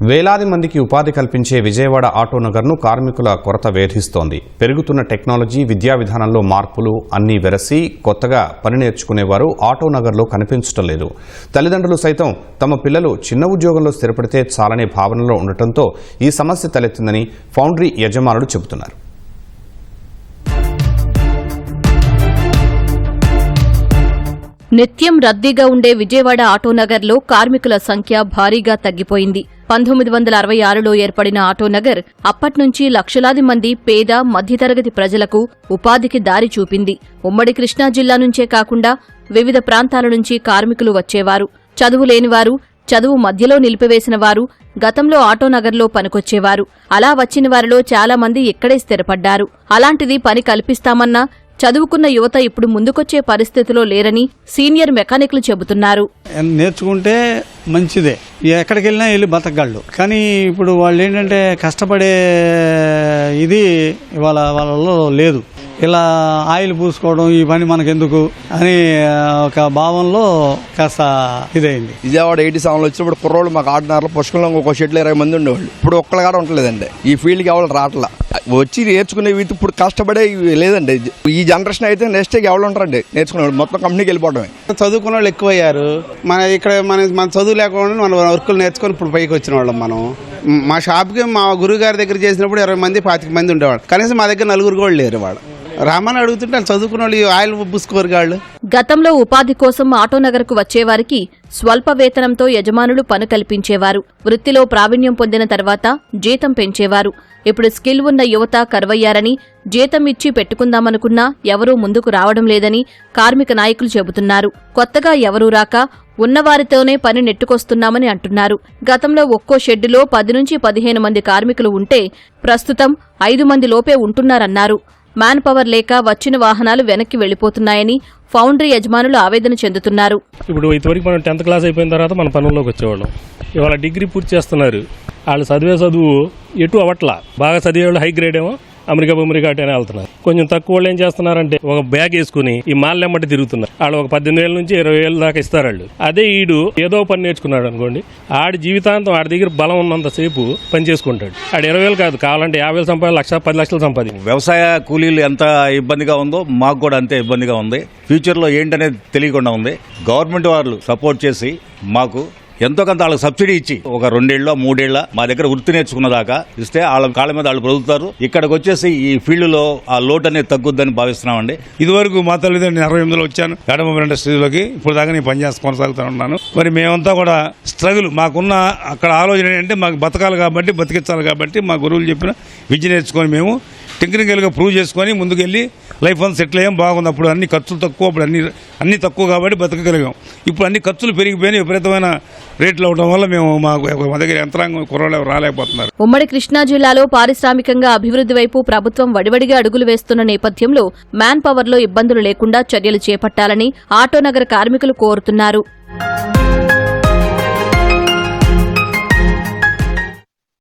వేలాది మందికి ఉపాధి కల్పించే విజయవాడ ఆటోనగర్ను కార్మికుల కొరత వేధిస్తోంది. పెరుగుతున్న టెక్నాలజీ విద్యా విధానంలో మార్పులు అన్నీ వెరసి కొత్తగా పని నేర్చుకునేవారు ఆటోనగర్లో కనిపించటం లేదు. తల్లిదండ్రులు సైతం తమ పిల్లలు చిన్న ఉద్యోగంలో స్థిరపడితే చాలనే భావనలో ఉండటంతో ఈ సమస్య తలెత్తిందని ఫౌండరీ యజమానులు చెబుతున్నారు. నిత్యం రద్దీగా ఉండే విజయవాడ ఆటోనగర్లో కార్మికుల సంఖ్య భారీగా తగ్గిపోయింది. పంతొమ్మిది వందల అరవై ఆరులో ఏర్పడిన ఆటోనగర్ అప్పట్నుంచి లక్షలాది మంది పేద మధ్యతరగతి ప్రజలకు ఉపాధికి దారి చూపింది. ఉమ్మడి కృష్ణా జిల్లా నుంచే కాకుండా వివిధ ప్రాంతాల నుంచి కార్మికులు వచ్చేవారు. చదువు లేనివారు చదువు మధ్యలో నిలిపివేసిన వారు గతంలో ఆటోనగర్లో పనికొచ్చేవారు. అలా వచ్చిన వారిలో చాలా మంది ఇక్కడే స్థిరపడ్డారు. అలాంటిది పని కల్పిస్తామన్నా చదువుకున్న యువత ఇప్పుడు ముందుకొచ్చే పరిస్థితిలో లేరని సీనియర్ మెకానిక్లు చెబుతున్నారు. నేర్చుకుంటే మంచిదే. ఎక్కడికి వెళ్ళినా వెళ్ళి బతకగలడు. కానీ ఇప్పుడు వాళ్ళు ఏంటంటే కష్టపడే ఇది ఇవాళ వాళ్ళలో లేదు. ఇలా ఆయిల్ పూసుకోవడం ఈ పని మనకెందుకు అని ఒక భావంలో కాస్త ఇదైంది. విజయవాడ ఎయిటీ సెవెన్లో వచ్చినప్పుడు కుర్రోళ్ళు మాకు ఆడినారులో పుష్కలంలో ఒక షెడ్లో ఇరవై మంది ఉండేవాళ్ళు. ఇప్పుడు ఒక్కళ్ళు కూడా ఉండలేదండి. ఈ ఫీల్డ్కి ఎవరు రావట్లా. వచ్చి నేర్చుకునే వీటి ఇప్పుడు కష్టపడే లేదండి. ఈ జనరేషన్ అయితే నెక్స్ట్ ఎవరు ఉంటారండి? నేర్చుకునేవాళ్ళు. మొత్తం కంపెనీకి వెళ్ళిపోవడమే. చదువుకున్న వాళ్ళు ఎక్కువయ్యారు. మన ఇక్కడ మన మన చదువు లేకుండా మన వర్కులు నేర్చుకొని ఇప్పుడు పైకి వచ్చిన వాళ్ళం మనం. మ్, షాప్కి మా గురువు గారి దగ్గర చేసినప్పుడు ఇరవై మంది పాతిక మంది ఉండేవాడు కనీసం మా దగ్గర నలుగురు కూడా లేరు వాడు రామని అడుగుతుంటే వాళ్ళు చదువుకున్న వాళ్ళు ఈ ఆయిల్ బుసుకోరు వాళ్ళు గతంలో ఉపాధి కోసం ఆటోనగర్కు వచ్చేవారికి స్వల్ప వేతనంతో యజమానులు పని కల్పించేవారు. వృత్తిలో ప్రావీణ్యం పొందిన తర్వాత జీతం పెంచేవారు. ఇప్పుడు స్కిల్ ఉన్న యువత కరువయ్యారని జీతం ఇచ్చి పెట్టుకుందామనుకున్నా ఎవరూ ముందుకు రావడం లేదని కార్మిక నాయకులు చెబుతున్నారు. కొత్తగా ఎవరూ రాక ఉన్నవారితోనే పని నెట్టుకొస్తున్నామని అంటున్నారు. గతంలో ఒక్కో షెడ్డులో పది నుంచి పదిహేను మంది కార్మికులు ఉంటే ప్రస్తుతం ఐదు మంది లోపే ఉంటున్నారన్నారు. మ్యాన్ పవర్ లేక వచ్చిన వాహనాలు వెనక్కి వెళ్ళిపోతున్నాయని ఫౌండరీ యజమానులు ఆవేదన చెందుతున్నారు. ఇప్పుడు ఇంతవరకు మనం టెన్త్ క్లాస్ అయిపోయిన తర్వాత మన పనుల్లోకి వచ్చేవాళ్ళం. ఇవాళ డిగ్రీ పూర్తి చేస్తున్నారు. వాళ్ళు చదివే చదువు ఎటు అవట్లా బాగా చదివేవాళ్ళు హై గ్రేడ్ ఏమో అమెరికా అమెరికా అటేనే వెళ్తున్నారు. కొంచెం తక్కువ వాళ్ళు ఏం చేస్తున్నారంటే ఒక బ్యాగ్ వేసుకుని ఈ మాల్లెమ్మటి తిరుగుతున్నారు. వాళ్ళు ఒక పద్దెనిమిది వేల నుంచి ఇరవై వేల దాకా ఇస్తారు వాళ్ళు. అదే ఈడు ఏదో పని నేర్చుకున్నాడు అనుకోండి ఆడి జీవితాంతం ఆడి దగ్గర బలం ఉన్నంతసేపు పని చేసుకుంటాడు. ఆడు ఇరవై వేలు కాదు కావాలంటే యాభై వేలు సంపాది లక్ష పది లక్షలు సంపాది వ్యవసాయ కూలీలు ఎంత ఇబ్బందిగా ఉందో మాకు కూడా అంతే ఇబ్బందిగా ఉంది. ఫ్యూచర్లో ఏంటనేది తెలియకుండా ఉంది. గవర్నమెంట్ వాళ్ళు సపోర్ట్ చేసి మాకు ఎంతో కొంత వాళ్ళకి సబ్సిడీ ఇచ్చి ఒక రెండేళ్ళ మూడేళ్ళ మా దగ్గర వృత్తి నేర్చుకున్న దాకా ఇస్తే వాళ్ళ కాళ్ళ మీద వాళ్ళు బ్రతుకుతారు. ఇక్కడికి వచ్చేసి ఈ ఫీల్డ్లో ఆ లోటు అనేది తగ్గుద్దని భావిస్తున్నామండి. ఇదివరకు మా తల్లిదండ్రులు అరవై ఎనిమిదిలో వచ్చాను. ఎడమ ఇండస్ట్రీలోకి ఇప్పుడు దాకా నేను పనిచేసి కొనసాగుతూ ఉన్నాను మరి మేమంతా కూడా స్ట్రగుల్. మాకున్న అక్కడ ఆలోచన ఏంటంటే మాకు బతకాలి కాబట్టి బతికించాలి కాబట్టి మా గురువులు చెప్పిన విద్య నేర్చుకొని మేము టెక్నికల్గా ప్రూవ్ చేసుకొని ముందుకెళ్ళి లైఫ్ అంతా సెటిల్ అయ్యాం బాగుంది అప్పుడు అన్ని ఖర్చులు తక్కువ అప్పుడు అన్ని అన్ని తక్కువ కాబట్టి బతకగలిగాం. ఇప్పుడు అన్ని ఖర్చులు పెరిగిపోయినాయి విపరీతమైన రేట్లు అవడం వల్ల మేము మాకు మా దగ్గర యంత్రాంగం కుర్రాళ్ళు రాలేకపోతున్నారు. ఉమ్మడి కృష్ణా జిల్లాలో పారిశ్రామికంగా అభివృద్ధి వైపు ప్రభుత్వం వడివడిగా అడుగులు వేస్తున్న నేపథ్యంలో మ్యాన్ పవర్లో ఇబ్బందులు లేకుండా చర్యలు చేపట్టాలని ఆటోనగర్ కార్మికులు కోరుతున్నారు.